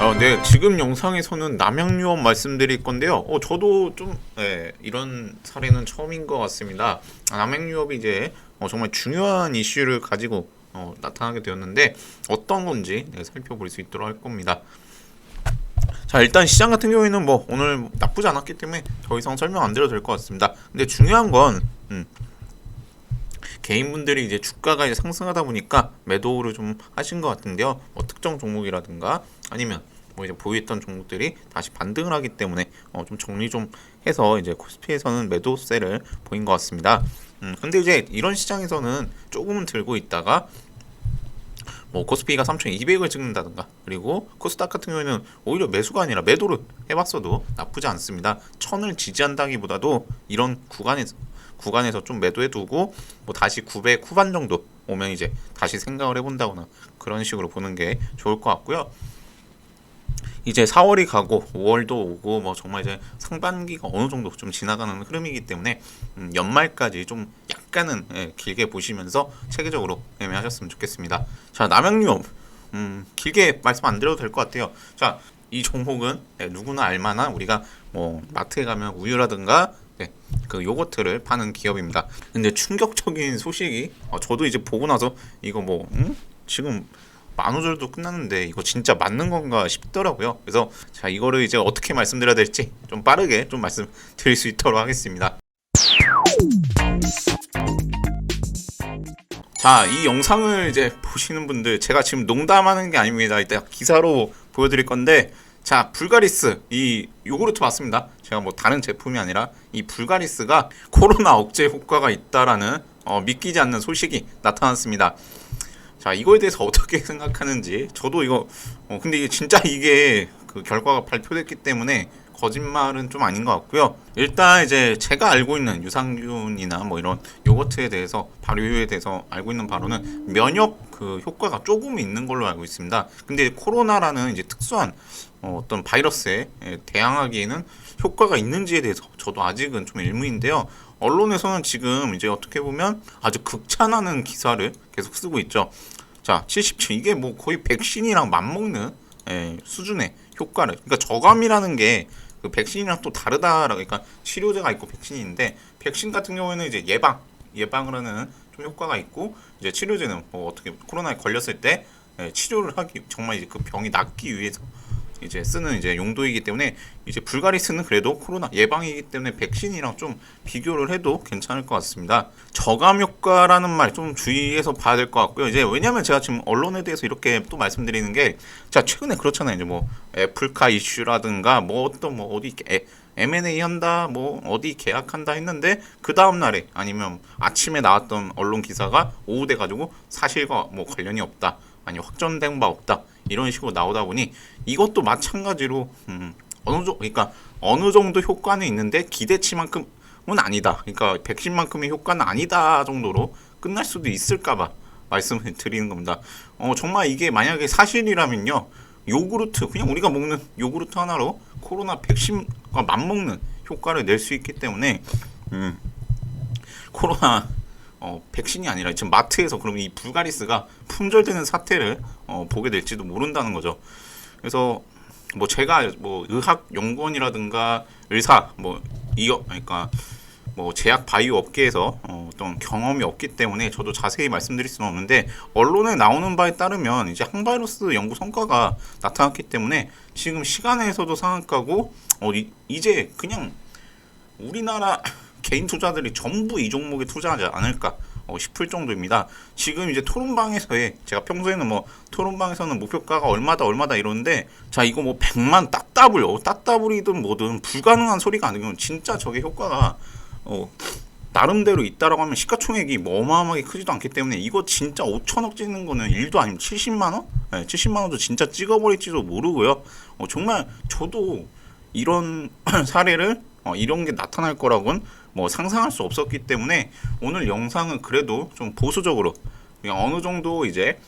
어, 네, 지금 영상에서는 남양유업 말씀드릴 건데요. 어, 저도 좀 네, 이런 사례는 처음인 것 같습니다. 아, 남양유업이 이제 어, 정말 중요한 이슈를 가지고 어, 나타나게 되었는데 어떤 건지 네, 살펴볼 수 있도록 할 겁니다. 자 일단 시장 같은 경우에는 뭐 오늘 나쁘지 않았기 때문에 더 이상 설명 안 드려도 될 것 같습니다. 근데 중요한 건 음, 개인분들이 이제 주가가 이제 상승하다 보니까 매도를 좀 하신 것 같은데요. 뭐 특정 종목이라든가 아니면 뭐 이제 보유했던 종목들이 다시 반등을 하기 때문에 어, 좀 정리 좀 해서 이제 코스피에서는 매도세를 보인 것 같습니다. 음, 근데 이제 이런 시장에서는 조금은 들고 있다가 뭐 코스피가 3,200을 찍는다든가 그리고 코스닥 같은 경우에는 오히려 매수가 아니라 매도를 해봤어도 나쁘지 않습니다. 천을 지지한다기보다도 이런 구간에서 구간에서 좀 매도해 두고 뭐 다시 900 후반 정도 오면 이제 다시 생각을 해본다거나 그런 식으로 보는 게 좋을 것 같고요. 이제 4월이 가고 5월도 오고 뭐 정말 이제 상반기가 어느 정도 좀 지나가는 흐름이기 때문에 음, 연말까지 좀 약간은 예, 길게 보시면서 체계적으로 매매하셨으면 좋겠습니다. 자 남양유업 음, 길게 말씀 안 드려도 될 것 같아요. 자 이 종목은 예, 누구나 알만한 우리가 뭐 마트에 가면 우유라든가 네, 그 요거트를 파는 기업입니다. 근데 충격적인 소식이 어, 저도 이제 보고 나서 이거 뭐 음? 지금 만우절도 끝났는데 이거 진짜 맞는 건가 싶더라고요. 그래서 자 이거를 이제 어떻게 말씀드려야 될지 좀 빠르게 좀 말씀드릴 수 있도록 하겠습니다. 자, 이 영상을 이제 보시는 분들, 제가 지금 농담하는 게 아닙니다. 이따 기사로 보여드릴 건데, 자, 불가리스, 이 요구르트 맞습니다. 제가 뭐 다른 제품이 아니라 이 불가리스가 코로나 억제 효과가 있다라는 어, 믿기지 않는 소식이 나타났습니다. 자, 이거에 대해서 어떻게 생각하는지, 저도 이거, 어, 근데 이게 진짜 이게 그 결과가 발표됐기 때문에 거짓말은 좀 아닌 것 같고요. 일단 이제 제가 알고 있는 유산균이나 뭐 이런 요거트에 대해서 발효에 대해서 알고 있는 바로는 면역 그 효과가 조금 있는 걸로 알고 있습니다. 근데 코로나라는 이제 특수한 어, 어떤 바이러스에 예, 대항하기에는 효과가 있는지에 대해서 저도 아직은 좀 의문인데요. 언론에서는 지금 이제 어떻게 보면 아주 극찬하는 기사를 계속 쓰고 있죠. 자, 77 이게 뭐 거의 백신이랑 맞먹는 예, 수준의 효과를. 그러니까 저감이라는 게 그 백신이랑 또 다르다라고 그러니까 치료제가 있고 백신이 있는데 백신 같은 경우에는 이제 예방 예방을 하는 좀 효과가 있고 이제 치료제는 뭐 어떻게 코로나에 걸렸을 때 예, 치료를 하기 정말 이제 그 병이 낫기 위해서 이제 쓰는 이제 용도이기 때문에 이제 불가리스는 그래도 코로나 예방이기 때문에 백신이랑 좀 비교를 해도 괜찮을 것 같습니다. 저감 효과라는 말 좀 주의해서 봐야 될 것 같고요. 이제 왜냐하면 제가 지금 언론에 대해서 이렇게 또 말씀드리는 게 자 최근에 그렇잖아요. 이제 뭐 애플카 이슈라든가 뭐 어떤 뭐 어디 에, M&A 한다, 뭐 어디 계약한다 했는데 그 다음 날에 아니면 아침에 나왔던 언론 기사가 오후 돼 가지고 사실과 뭐 관련이 없다, 아니 확정된 바 없다 이런 식으로 나오다 보니 이것도 마찬가지로 음, 어느 정도 그러니까 어느 정도 효과는 있는데 기대치만큼은 아니다. 그러니까 백신만큼의 효과는 아니다 정도로 끝날 수도 있을까봐 말씀을 드리는 겁니다. 어, 정말 이게 만약에 사실이라면요. 요구르트 그냥 우리가 먹는 요구르트 하나로 코로나 백신과 맞먹는 효과를 낼 수 있기 때문에 음, 코로나 어, 백신이 아니라 지금 마트에서 그러면 이 불가리스가 품절되는 사태를 어, 보게 될지도 모른다는 거죠. 그래서 뭐 제가 뭐 의학 연구원이라든가 의사 뭐 이어 그러니까 뭐 제약 바이오 업계에서 어, 어떤 경험이 없기 때문에 저도 자세히 말씀드릴 수는 없는데 언론에 나오는 바에 따르면 이제 항바이러스 연구 성과가 나타났기 때문에 지금 시간에서도 상한가고 어, 이, 이제 그냥 우리나라 개인 투자들이 전부 이 종목에 투자하지 않을까 어, 싶을 정도입니다. 지금 이제 토론방에서의 제가 평소에는 뭐 토론방에서는 목표가가 얼마다 얼마다 이러는데 자 이거 뭐 100만 따따블 어, 따따블이든 뭐든 불가능한 소리가 아니면 진짜 저게 효과가 어, 나름대로 있다라고 하면 시가총액이 뭐 어마어마하게 크지도 않기 때문에 이거 진짜 5천억 찍는 거는 일도 아니면 70만 원? 네, 70만 원도 진짜 찍어버릴지도 모르고요. 어, 정말 저도 이런 사례를 어, 이런 게 나타날 거라고는 뭐 상상할 수 없었기 때문에 오늘 영상은 그래도 좀 보수적으로 그냥 어느 정도 이제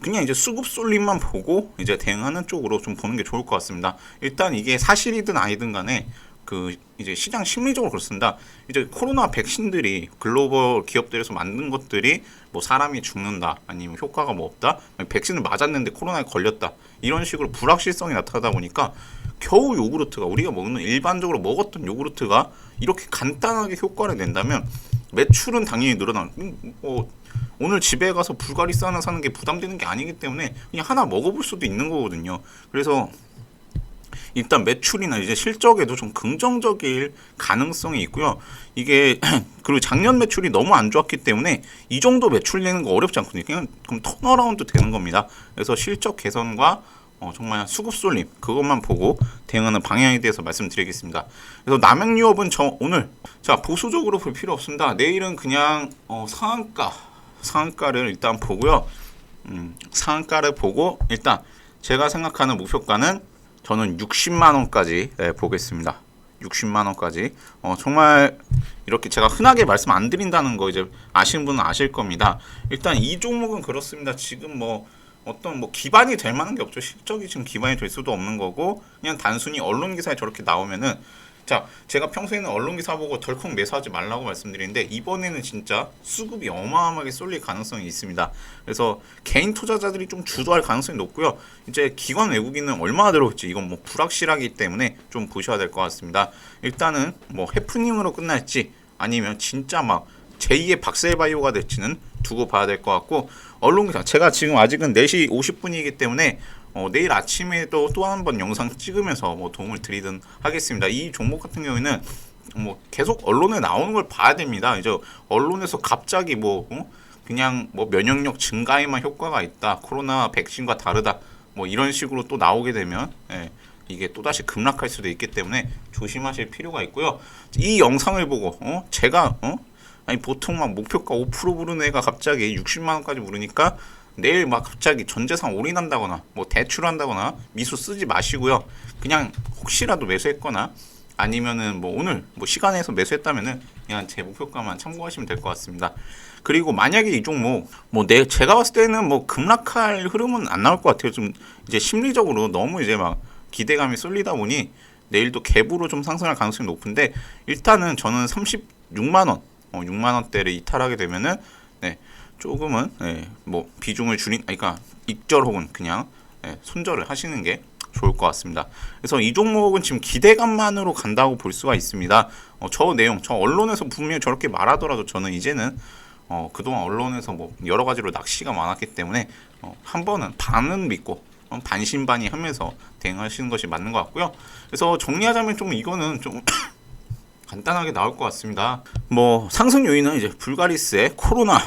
그냥 이제 수급 쏠림만 보고 이제 대응하는 쪽으로 좀 보는 게 좋을 것 같습니다. 일단 이게 사실이든 아니든 간에 그 이제 시장 심리적으로 그렇습니다. 이제 코로나 백신들이 글로벌 기업들에서 만든 것들이 뭐 사람이 죽는다 아니면 효과가 뭐 없다 백신을 맞았는데 코로나에 걸렸다 이런 식으로 불확실성이 나타나다 보니까 겨우 요구르트가 우리가 먹는 일반적으로 먹었던 요구르트가 이렇게 간단하게 효과를 낸다면 매출은 당연히 늘어나. 음, 뭐 오늘 집에 가서 불가리스 하나 사는 게 부담되는 게 아니기 때문에 그냥 하나 먹어볼 수도 있는 거거든요. 그래서 일단 매출이나 이제 실적에도 좀 긍정적일 가능성이 있고요. 이게 그리고 작년 매출이 너무 안 좋았기 때문에 이 정도 매출 내는 거 어렵지 않거든요. 그냥 그럼 턴어라운드 되는 겁니다. 그래서 실적 개선과 어, 정말 수급 쏠림 그것만 보고 대응하는 방향에 대해서 말씀드리겠습니다. 그래서 남양유업은 저 오늘 자 보수적으로 볼 필요 없습니다. 내일은 그냥 어, 상한가 상한가를 일단 보고요. 음, 상한가를 보고 일단 제가 생각하는 목표가는 저는 60만 원까지 네, 보겠습니다. 60만 원까지. 어, 정말 이렇게 제가 흔하게 말씀 안 드린다는 거 이제 아시는 분은 아실 겁니다. 일단 이 종목은 그렇습니다. 지금 뭐 어떤 뭐 기반이 될 만한 게 없죠. 실적이 지금 기반이 될 수도 없는 거고 그냥 단순히 언론 기사에 저렇게 나오면은 자, 제가 평소에는 언론 기사 보고 덜컥 매수하지 말라고 말씀드리는데 이번에는 진짜 수급이 어마어마하게 쏠릴 가능성이 있습니다. 그래서 개인 투자자들이 좀 주도할 가능성이 높고요. 이제 기관 외국인은 얼마나 들어올지 이건 뭐 불확실하기 때문에 좀 보셔야 될 것 같습니다. 일단은 뭐 해프닝으로 끝날지 아니면 진짜 막 제2의 박셀바이오가 될지는 두고 봐야 될 것 같고 언론 기사 제가 지금 아직은 4시 50분이기 때문에 어, 내일 아침에도 또 한 번 영상 찍으면서 뭐 도움을 드리든 하겠습니다. 이 종목 같은 경우에는 뭐 계속 언론에 나오는 걸 봐야 됩니다. 이제 언론에서 갑자기 뭐 어? 그냥 뭐 면역력 증가에만 효과가 있다. 코로나 백신과 다르다. 뭐 이런 식으로 또 나오게 되면 예, 이게 또 다시 급락할 수도 있기 때문에 조심하실 필요가 있고요. 이 영상을 보고 어? 제가 어? 아니 보통 막 목표가 5% 부르는 애가 갑자기 60만 원까지 부르니까 내일 막 갑자기 전재산 올인한다거나 뭐 대출한다거나 미수 쓰지 마시고요. 그냥 혹시라도 매수했거나 아니면은 뭐 오늘 뭐 시간에서 매수했다면은 그냥 제 목표가만 참고하시면 될 것 같습니다. 그리고 만약에 이 종목 뭐 내 제가 봤을 때는 뭐 급락할 흐름은 안 나올 것 같아요. 좀 이제 심리적으로 너무 이제 막 기대감이 쏠리다 보니 내일도 갭으로 좀 상승할 가능성이 높은데 일단은 저는 36만 원, 어, 6만 원대를 이탈하게 되면은 네. 조금은 예, 뭐 비중을 줄인 그러니까 익절 혹은 그냥 예, 손절을 하시는 게 좋을 것 같습니다. 그래서 이 종목은 지금 기대감만으로 간다고 볼 수가 있습니다. 어, 저 내용, 저 언론에서 분명히 저렇게 말하더라도 저는 이제는 어, 그동안 언론에서 뭐 여러 가지로 낚시가 많았기 때문에 어, 한 번은 반은 믿고 어, 반신반의 하면서 대응하시는 것이 맞는 것 같고요. 그래서 정리하자면 좀 이거는 좀 간단하게 나올 것 같습니다. 뭐 상승 요인은 이제 불가리스의 코로나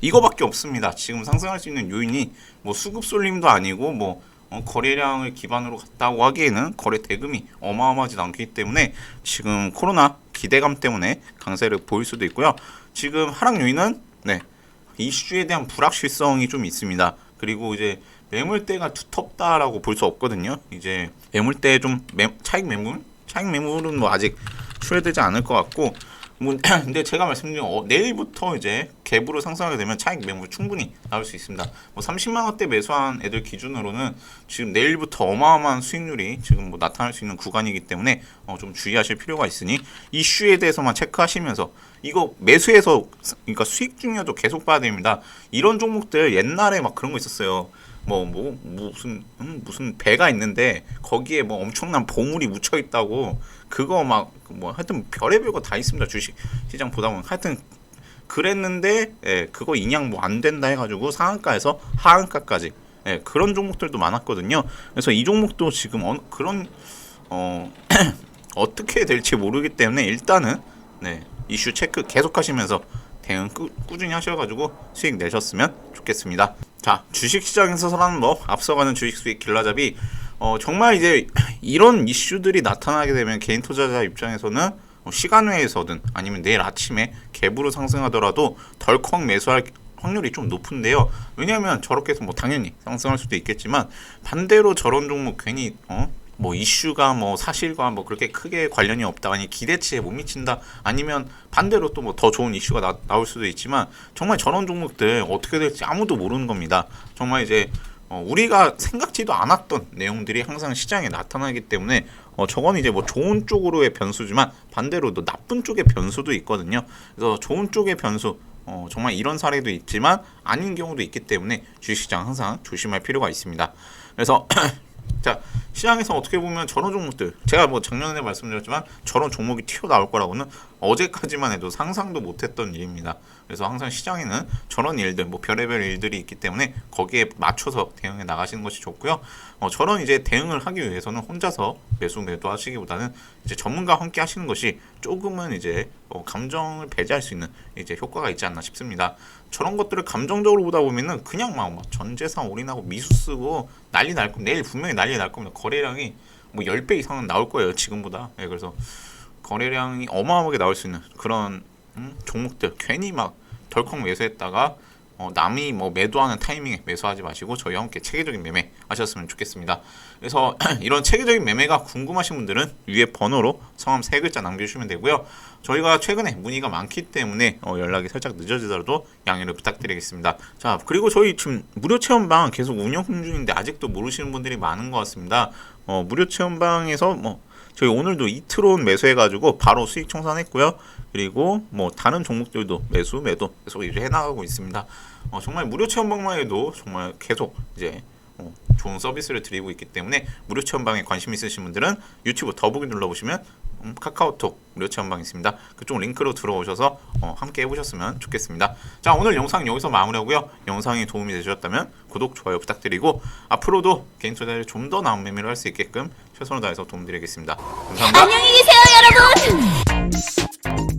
이거밖에 없습니다. 지금 상승할 수 있는 요인이 뭐 수급 쏠림도 아니고 뭐 어, 거래량을 기반으로 갔다고 하기에는 거래 대금이 어마어마하지 않기 때문에 지금 코로나 기대감 때문에 강세를 보일 수도 있고요. 지금 하락 요인은 네 이슈에 대한 불확실성이 좀 있습니다. 그리고 이제 매물대가 두텁다라고 볼 수 없거든요. 이제 매물대 좀 매, 차익 매물, 차익 매물은 뭐 아직 출회되지 않을 것 같고 뭐 근데 제가 말씀드린 어, 내일부터 이제 갭으로 상승하게 되면 차익 매물 충분히 나올 수 있습니다. 뭐 30만 원대 매수한 애들 기준으로는 지금 내일부터 어마어마한 수익률이 지금 뭐 나타날 수 있는 구간이기 때문에 어, 좀 주의하실 필요가 있으니 이슈에 대해서만 체크하시면서 이거 매수해서 그러니까 수익 중요도 계속 봐야 됩니다. 이런 종목들 옛날에 막 그런 거 있었어요. 뭐, 뭐, 무슨, 음, 무슨 배가 있는데, 거기에 뭐 엄청난 보물이 묻혀 있다고, 그거 막, 뭐, 하여튼 별의별 거 다 있습니다. 주식 시장 보다 보면. 하여튼, 그랬는데, 예, 그거 인양 뭐 안 된다 해가지고 상한가에서 하한가까지, 예, 그런 종목들도 많았거든요. 그래서 이 종목도 지금 어, 그런, 어, 어떻게 될지 모르기 때문에 일단은, 네, 이슈 체크 계속 하시면서 대응 꾸, 꾸준히 하셔가지고 수익 내셨으면 좋겠습니다. 자, 주식 시장에서는 뭐 앞서가는 주식 수익 길라잡이 어, 정말 이제 이런 이슈들이 나타나게 되면 개인 투자자 입장에서는 뭐 시간 외에서든 아니면 내일 아침에 갭으로 상승하더라도 덜컥 매수할 확률이 좀 높은데요. 왜냐하면 저렇게 해서 뭐 당연히 상승할 수도 있겠지만 반대로 저런 종목 괜히 어? 뭐 이슈가 뭐 사실과 뭐 그렇게 크게 관련이 없다 아니 기대치에 못 미친다 아니면 반대로 또 뭐 더 좋은 이슈가 나, 나올 수도 있지만 정말 저런 종목들 어떻게 될지 아무도 모르는 겁니다 정말 이제 어, 우리가 생각지도 않았던 내용들이 항상 시장에 나타나기 때문에 어, 저건 이제 뭐 좋은 쪽으로의 변수지만 반대로 또 나쁜 쪽의 변수도 있거든요 그래서 좋은 쪽의 변수 어, 정말 이런 사례도 있지만 아닌 경우도 있기 때문에 주식시장 항상 조심할 필요가 있습니다. 그래서 자 시장에서 어떻게 보면 저런 종목들 제가 뭐 작년에 말씀드렸지만 저런 종목이 튀어나올 거라고는 어제까지만 해도 상상도 못했던 일입니다. 그래서 항상 시장에는 저런 일들 뭐 별의별 일들이 있기 때문에 거기에 맞춰서 대응해 나가시는 것이 좋고요. 어, 저런 이제 대응을 하기 위해서는 혼자서 매수 매도 하시기보다는 이제 전문가와 함께 하시는 것이 조금은 이제 어, 감정을 배제할 수 있는 이제 효과가 있지 않나 싶습니다. 저런 것들을 감정적으로 보다 보면은 그냥 막, 막 전재산 올인하고 미수 쓰고 난리 날 겁니다. 내일 분명히 난리 날 겁니다. 거래량이 뭐 10배 이상은 나올 거예요. 지금보다. 예, 그래서 거래량이 어마어마하게 나올 수 있는 그런 음, 종목들 괜히 막 덜컥 매수했다가 어, 남이 뭐 매도하는 타이밍에 매수하지 마시고 저희와 함께 체계적인 매매 하셨으면 좋겠습니다. 그래서 이런 체계적인 매매가 궁금하신 분들은 위에 번호로 성함 세 글자 남겨주시면 되고요. 저희가 최근에 문의가 많기 때문에 어, 연락이 살짝 늦어지더라도 양해를 부탁드리겠습니다. 자 그리고 저희 지금 무료 체험방 계속 운영 중인데 아직도 모르시는 분들이 많은 것 같습니다. 어, 무료 체험방에서 뭐 저희 오늘도 이트론 매수해가지고 바로 수익 청산했고요. 그리고 뭐 다른 종목들도 매수 매도 계속 일을 해나가고 있습니다. 어, 정말 무료 체험방만 해도 정말 계속 이제 어, 좋은 서비스를 드리고 있기 때문에 무료 체험방에 관심 있으신 분들은 유튜브 더보기 눌러보시면 음, 카카오톡 무료 체험방 있습니다. 그쪽 링크로 들어오셔서 어, 함께 해보셨으면 좋겠습니다. 자 오늘 영상 여기서 마무리하고요. 영상이 도움이 되셨다면 구독 좋아요 부탁드리고 앞으로도 개인 투자를 좀 더 나은 매매를 할 수 있게끔 최선을 다해서 도움드리겠습니다. 감사합니다. 안녕히 계세요, 여러분.